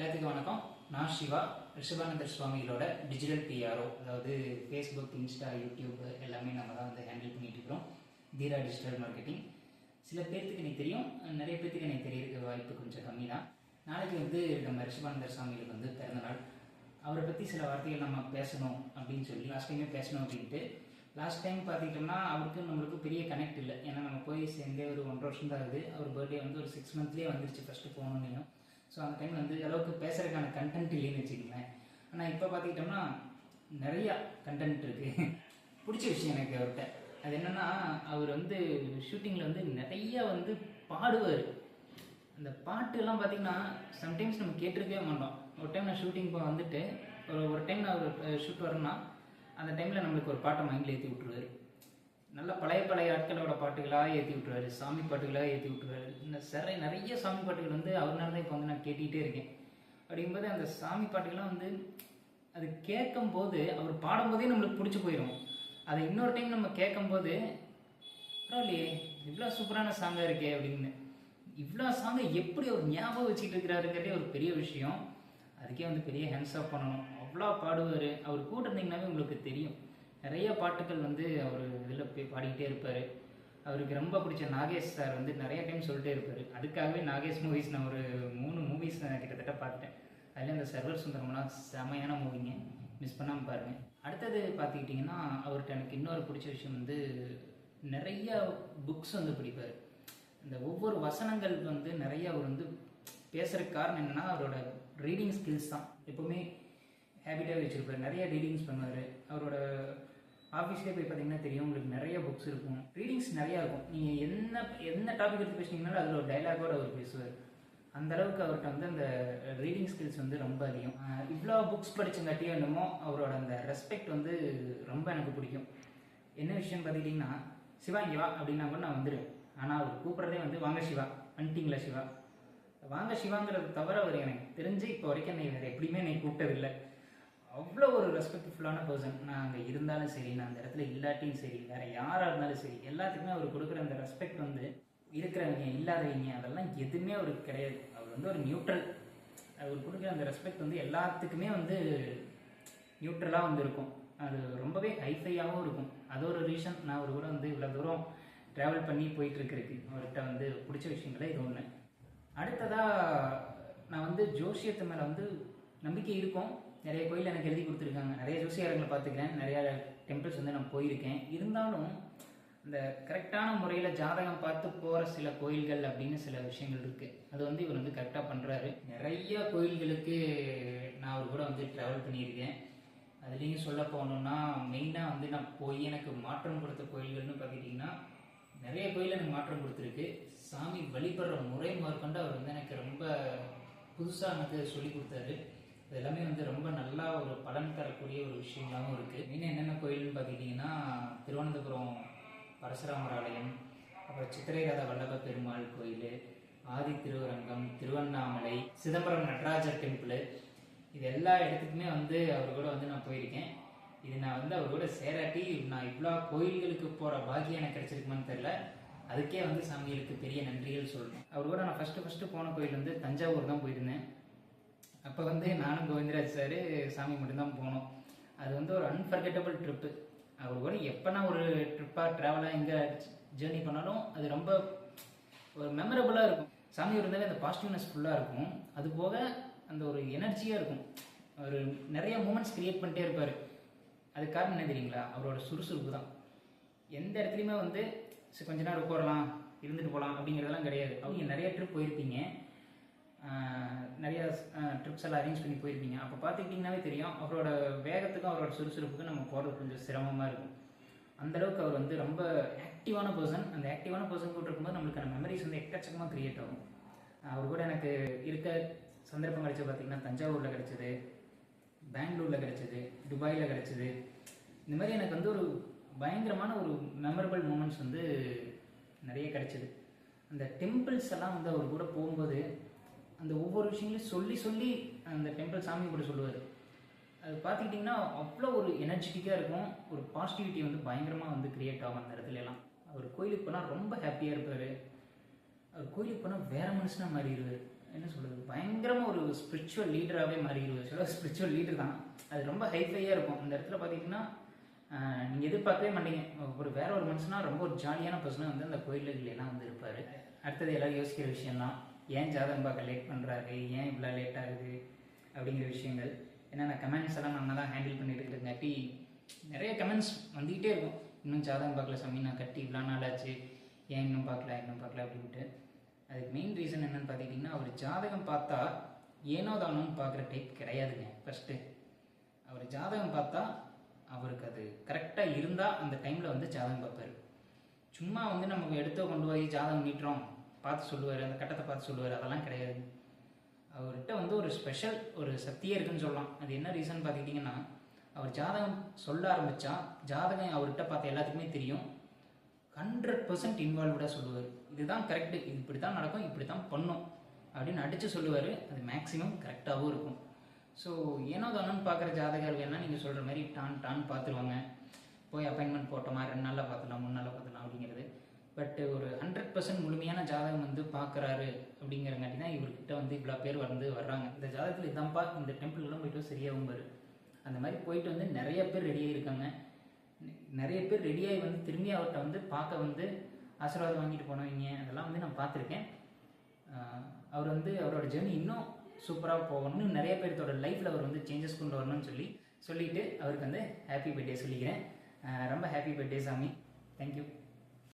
எல்லாத்துக்கும் வணக்கம். நான் சிவா. ரிஷபானந்தர் சுவாமிகளோட டிஜிட்டல் பிஆர்ஓ அதாவது ஃபேஸ்புக் இன்ஸ்டா யூடியூப் எல்லாமே நம்ம தான் வந்து ஹேண்டில் பண்ணிட்டு இருக்கிறோம். தீரா டிஜிட்டல் மார்க்கெட்டிங் சில பேர்த்துக்கு எனக்கு தெரியும் நிறைய பேர்த்துக்கு எனக்கு தெரியறதுக்கு வாய்ப்பு கொஞ்சம் கம்மி தான். நாளைக்கு வந்து நம்ம ரிஷபானந்தர் சுவாமிகளுக்கு வந்து பிறந்தநாள் அவரை பற்றி சில வார்த்தைகள் நம்ம பேசணும் அப்படின்னு சொல்லி லாஸ்ட் டைமே பேசணும் அப்படின்ட்டு. லாஸ்ட் டைம் பார்த்துக்கிட்டோம்னா அவருக்கு நம்மளுக்கு பெரிய கனெக்ட் இல்லை. ஏன்னா நம்ம போய் சேர்ந்தே ஒரு ஒன்றரை வருஷம் தான் ஆகுது. அவர் பர்த்டே வந்து ஒரு சிக்ஸ் மந்த்லேயே வந்துருச்சு ஃபஸ்ட்டு போகணுன்னு ஸோ அந்த டைமில் வந்து அளவுக்கு பேசுகிறதுக்கான கண்டென்ட் இல்லைன்னு வச்சுக்கோங்களேன். ஆனால் இப்போ பார்த்துக்கிட்டோம்னா நிறையா கண்டென்ட் இருக்குது பிடிச்ச விஷயம் எனக்கு அவர்கிட்ட அது என்னென்னா அவர் வந்து ஷூட்டிங்கில் வந்து நிறைய வந்து பாடுவார். அந்த பாட்டுலாம் பார்த்திங்கன்னா சம்டைம்ஸ் நம்ம கேட்டிருக்கவே மாட்டோம். ஒரு டைம் நான் ஷூட்டிங் இப்போ வந்துட்டு ஒரு ஒரு டைம் நான் ஒரு ஷூட் வரேன்னா அந்த டைமில் நம்மளுக்கு ஒரு பாட்டை மைண்டில் ஏற்றி விட்ருவாரு நல்ல பழைய பழைய ஆட்களோட பாட்டுகளாக ஏற்றி விட்ருவாரு சாமி பாட்டுகளாக ஏற்றி விட்ருவாரு இந்த சிறை நிறைய சாமி பாட்டுகள் வந்து அவர்னால தான் இப்போ வந்து நான் கேட்டுக்கிட்டே இருக்கேன். அப்படிங்கும்போது அந்த சாமி பாட்டுகள்லாம் வந்து அது கேட்கும்போது அவர் பாடும்போதே நம்மளுக்கு பிடிச்சி போயிடும் அதை இன்னொரு டைம் நம்ம கேட்கும்போது பரவாயில்லையே இவ்வளோ சூப்பரான சாங்காக இருக்கே அப்படின்னு. இவ்வளோ சாங்கை எப்படி அவர் ஞாபகம் வச்சுக்கிட்டு இருக்கிறாருங்கிறதே ஒரு பெரிய விஷயம். அதுக்கே வந்து பெரிய ஹேண்ட்ஸ் ஆஃப் பண்ணணும். அவ்வளோ பாடுவார். அவர் கூட இருந்தீங்கன்னாவே உங்களுக்கு தெரியும். நிறைய பாட்டுகள் வந்து அவர் இதில் போய் பாடிக்கிட்டே இருப்பார். அவருக்கு ரொம்ப பிடிச்ச நாகேஷ் சார் வந்து நிறைய டைம் சொல்லிட்டே இருப்பார். அதுக்காகவே நாகேஷ் மூவிஸ் நான் ஒரு மூணு மூவிஸ் நான் கிட்டத்தட்ட பார்த்துட்டேன் அதில் அந்த சர்வர் சுந்தரம்லாம் செமையான மூவிங்க மிஸ் பண்ணாமல் பாருங்கள் அடுத்தது பார்த்துக்கிட்டிங்கன்னா அவர்கிட்ட எனக்கு இன்னொரு பிடிச்ச விஷயம் வந்து நிறைய புக்ஸ் வந்து பிடிப்பார். இந்த ஒவ்வொரு வசனங்கள் வந்து நிறைய அவர் வந்து பேசுகிற காரணம் என்னென்னா அவரோட ரீடிங் ஸ்கில்ஸ் தான். எப்போவுமே ஹேபிட்டாகவே வச்சுருப்பார். நிறைய ரீடிங்ஸ் பண்ணுவார். அவரோட ஆஃபீஸ்லேயே போய் பார்த்தீங்கன்னா தெரியும். உங்களுக்கு நிறைய புக்ஸ் இருக்கும். ரீடிங்ஸ் நிறையா இருக்கும். நீங்கள் என்ன என்ன டாபிக் எடுத்து பேசுனீங்கனாலும் அதில் ஒரு டைலாகோடு அவர் பேசுவார். அந்த அளவுக்கு அவர்கிட்ட வந்து அந்த ரீடிங் ஸ்கில்ஸ் வந்து ரொம்ப அதிகம். இவ்வளோ புக்ஸ் படிச்சங்காட்டியும் என்னமோ அவரோட அந்த ரெஸ்பெக்ட் வந்து ரொம்ப எனக்கு பிடிக்கும். என்ன விஷயம் பார்த்துக்கிட்டிங்கன்னா சிவா இங்கே வா அப்படின்னா கூட நான் வந்துடுவேன் ஆனால் அவர் கூப்பிட்றதே வந்து வாங்க சிவா வந்துட்டிங்களா சிவா? வாங்க சிவாங்கிறது தவிர அவர் எனக்கு தெரிஞ்சு இப்போ வரைக்கும் என்னை வேறு எப்படியுமே என்னை கூப்பிட்டதில்லை. அவ்வளோ ஒரு ரெஸ்பெக்ட்ஃபுல்லான பர்சன் நான் அங்கே இருந்தாலும் சரி நான் அந்த இடத்துல இல்லாட்டியும் சரி வேறு யாராக இருந்தாலும் சரி எல்லாத்துக்குமே அவர் கொடுக்குற அந்த ரெஸ்பெக்ட் வந்து இருக்கிறவங்க இல்லாதவங்க அதெல்லாம் எதுவுமே அவருக்கு கிடையாது. அவர் வந்து ஒரு நியூட்ரல் அவர் கொடுக்குற அந்த ரெஸ்பெக்ட் வந்து எல்லாத்துக்குமே வந்து நியூட்ரலாக வந்து இருக்கும் அது ரொம்பவே ஹைஃபையாகவும் இருக்கும். அது ஒரு ரீசன் நான் அவர் கூட வந்து இவ்வளோ தூரம் ட்ராவல் பண்ணி போயிட்டுருக்கிறதுக்கு. அவர்கிட்ட வந்து பிடிச்ச விஷயங்களே இது ஒன்று அடுத்ததாக நான் வந்து ஜோசியத்து மேலே வந்து நம்பிக்கை இருக்கும். நிறைய கோயில் எனக்கு எழுதி கொடுத்துருக்காங்க. நிறைய ஜோசியாரங்களை பார்த்துக்கிறேன். நிறைய டெம்பிள்ஸ் வந்து நான் போயிருக்கேன். இருந்தாலும் இந்த கரெக்டான முறையில் ஜாதகம் பார்த்து போகிற சில கோயில்கள் அப்படின்னு சில விஷயங்கள் இருக்குது அது வந்து இவர் வந்து கரெக்டாக பண்ணுறாரு நிறைய கோயில்களுக்கு நான் அவர் கூட வந்து ட்ராவல் பண்ணியிருக்கேன். அதுலேயும் சொல்ல போகணுன்னா மெயினாக வந்து நான் போய் எனக்கு மாற்றம் கொடுத்த கோயில்கள்னு பார்த்துக்கிட்டிங்கன்னா நிறைய கோயில் எனக்கு மாற்றம் கொடுத்துருக்கு. சாமி வழிபடுற முறை முதற்கொண்டு அவர் வந்து எனக்கு ரொம்ப புதுசாக எனக்கு சொல்லி கொடுத்தாரு. இது எல்லாமே வந்து ரொம்ப நல்லா ஒரு பலன் தரக்கூடிய ஒரு விஷயங்களாகவும் இருக்குது இன்னும் என்னென்ன கோயில்னு பார்த்துக்கிட்டிங்கன்னா திருவனந்தபுரம் பரசுராமர் ஆலயம் அப்புறம் சித்திரைராத வல்லப பெருமாள் கோயில் ஆதி திருவரங்கம் திருவண்ணாமலை சிதம்பரம் நடராஜர் டெம்பிள். இது எல்லா இடத்துக்குமே வந்து அவர் கூட வந்து நான் போயிருக்கேன். இது நான் வந்து அவர் கூட சேராட்டி நான் இவ்வளோ கோயில்களுக்கு போகிற பாக்கியம் எனக்கு கிடைச்சிருக்குமான்னு தெரில அதுக்கே வந்து சாமிகளுக்கு பெரிய நன்றிகள் சொல்லணும். அவர் கூட நான் ஃபஸ்ட்டு ஃபஸ்ட்டு போன கோயில் வந்து தஞ்சாவூர் தான் போயிருந்தேன். வந்து நானும் கோவிந்தராஜ் சார் சாமி மட்டும்தான் போனோம். அது வந்து ஒரு அன்ஃபர்கெட்டபிள் ட்ரிப்பு அவர் கூட எப்போனா ஒரு ட்ரிப்பாக ட்ராவலாக எங்கே ஜேர்னி பண்ணாலும் அது ரொம்ப ஒரு மெமரபுளாக இருக்கும். சாமி இருந்தாலே அந்த பாசிட்டிவ்னஸ் ஃபுல்லாக இருக்கும். அது போக அந்த ஒரு எனர்ஜியாக இருக்கும். அவர் நிறைய மூமெண்ட்ஸ் க்ரியேட் பண்ணிட்டே இருப்பார். அது காரணம் என்ன தெரியுங்களா? அவரோட சுறுசுறுப்பு தான். எந்த இடத்துலையுமே வந்து கொஞ்ச நேரம் உட்காரலாம் இருந்துட்டு போகலாம் அப்படிங்கிறதெல்லாம் கிடையாது. அவங்க நிறைய ட்ரிப் போயிருப்பீங்க. நிறையா ட்ரிப்ஸ் எல்லாம் அரேஞ்ச் பண்ணி போயிருப்பீங்க. அப்போ பார்த்துக்கிட்டிங்கனாவே தெரியும் அவரோட வேகத்துக்கும் அவரோட சுறுசுறுப்புக்கும் நம்ம போகிறது கொஞ்சம் சிரமமாக இருக்கும். அந்தளவுக்கு அவர் வந்து ரொம்ப ஆக்டிவான பர்சன் அந்த ஆக்டிவான பர்சன் கூட இருக்கும்போது நம்மளுக்கான மெமரிஸ் வந்து எக்கச்சக்கமாக க்ரியேட் ஆகும். அவர் கூட எனக்கு இருக்க சந்தர்ப்பம் கிடைச்சது பார்த்திங்கன்னா தஞ்சாவூரில் கிடச்சிது பெங்களூரில் கிடச்சிது துபாயில் கிடச்சிது. இந்த மாதிரி எனக்கு வந்து ஒரு பயங்கரமான ஒரு மெமரபிள் மூமெண்ட்ஸ் வந்து நிறைய கிடச்சிது. அந்த டெம்பிள்ஸ் எல்லாம் வந்து அவர் கூட போகும்போது அந்த ஒவ்வொரு விஷயங்களையும் சொல்லி சொல்லி அந்த டெம்பிள் சாமி கூட சொல்லுவார். அது பார்த்துக்கிட்டிங்கன்னா அவ்வளோ ஒரு எனர்ஜெட்டிக்காக இருக்கும். ஒரு பாசிட்டிவிட்டி வந்து பயங்கரமாக வந்து கிரியேட் ஆகும் அந்த இடத்துல எல்லாம். அவர் கோயிலுக்கு போனால் ரொம்ப ஹாப்பியாக இருப்பார். அவர் கோயிலுக்கு போனால் வேற மனுஷனாக மாறிடுவார். என்ன சொல்கிறது பயங்கரமாக ஒரு ஸ்பிரிச்சுவல் லீடராகவே மாறிடுவார். ஸ்பிரிச்சுவல் லீடர் தான். அது ரொம்ப ஹைஃபையாக இருக்கும். அந்த இடத்துல பார்த்தீங்கன்னா நீங்கள் எதிர்பார்க்கவே மாட்டீங்க. ஒரு வேற ஒரு மனுஷனா ரொம்ப ஒரு ஜாலியான பர்சனாக வந்து அந்த கோயில்களெல்லாம் வந்து இருப்பார். அடுத்தது எல்லாரும் யோசிக்கிற விஷயம்தான். ஏன் ஜாதகம் பார்க்க லேட் பண்ணுறாரு ஏன் இவ்வளோ லேட் ஆகுது? அப்படிங்கிற விஷயங்கள். ஏன்னா நான் கமெண்ட்ஸ் எல்லாம் நம்ம தான் ஹேண்டில் பண்ணிட்டு இருக்கிறங்காட்டி நிறைய கமெண்ட்ஸ் வந்துக்கிட்டே இருக்கும். இன்னும் ஜாதகம் பார்க்கல சாமி நான் கட்டி இவ்வளோ நாள் ஆச்சு. ஏன் இன்னும் பார்க்கல? இன்னும் பார்க்கல? அப்படின்ட்டு. அதுக்கு மெயின் ரீசன் என்னன்னு பார்த்துக்கிட்டிங்கன்னா அவர் ஜாதகம் பார்த்தா ஏனோ தானோன்னு பார்க்குற டைப் கிடையாதுங்க ஃபஸ்ட்டு அவர் ஜாதகம் பார்த்தா அவருக்கு அது கரெக்டாக இருந்தால் அந்த டைமில் வந்து ஜாதகம் பார்ப்பார். சும்மா வந்து நமக்கு எடுத்து கொண்டு போய் ஜாதகம் நீட்டுறோம். பார்த்து சொல்லுவார் அந்த கட்டத்தை பார்த்து சொல்லுவார். அதெல்லாம் கிடையாது. அவர்கிட்ட வந்து ஒரு ஸ்பெஷல் ஒரு சக்தியே இருக்குன்னு சொல்லலாம். அது என்ன ரீசன் பார்த்துக்கிட்டிங்கன்னா அவர் ஜாதகம் சொல்ல ஆரம்பித்தா ஜாதகம் அவர்கிட்ட பார்த்த எல்லாத்துக்குமே தெரியும். ஹண்ட்ரட் பர்சன்ட் இன்வால்வ்டாக சொல்லுவார். இதுதான் கரெக்டு இது இப்படி தான் நடக்கும் இப்படி தான் பண்ணும். அப்படின்னு அடித்து சொல்லுவார். அது மேக்ஸிமம் கரெக்டாகவும் இருக்கும். ஸோ ஏனோ தானோன்னு பார்க்குற ஜாதகர்கள் வேணால் நீங்கள் சொல்கிற மாதிரி டான் டான் பார்த்துருவாங்க. போய் அப்பாயின்மெண்ட் போட்டோமா ரெண்டு நாளில் பார்த்துலாம் மூணு நாளில் பார்த்துலாம் அப்படிங்கிறது. பட் ஒரு ஹண்ட்ரட் பர்சன்ட் முழுமையான ஜாதகம் வந்து பார்க்குறாரு அப்படிங்கிறங்காட்டி தான் இவர்கிட்ட வந்து இவ்வளோ பேர் வந்து வர்றாங்க. இந்த ஜாதகத்தில் இதான்ப்பா இந்த டெம்பிள்லாம் போயிட்டு சரியாகும் பாரு அந்த மாதிரி போயிட்டு வந்து நிறைய பேர் ரெடியாக இருக்காங்க நிறைய பேர் ரெடியாகி வந்து திரும்பி அவர்கிட்ட வந்து பார்க்க வந்து ஆசீர்வாதம் வாங்கிட்டு போனவங்க அதெல்லாம் வந்து நான் பார்த்துருக்கேன். அவர் வந்து அவரோட ஜெர்னி இன்னும் சூப்பராக போகணும்னு நிறைய பேர்த்தோட லைஃப்பில் அவர் வந்து சேஞ்சஸ் கொண்டு வரணும்னு சொல்லி சொல்லிட்டு அவருக்கு வந்து ஹாப்பி பர்த்டே சொல்லிக்கிறேன். ரொம்ப ஹாப்பி பர்த்டே சாமி. தேங்க்யூ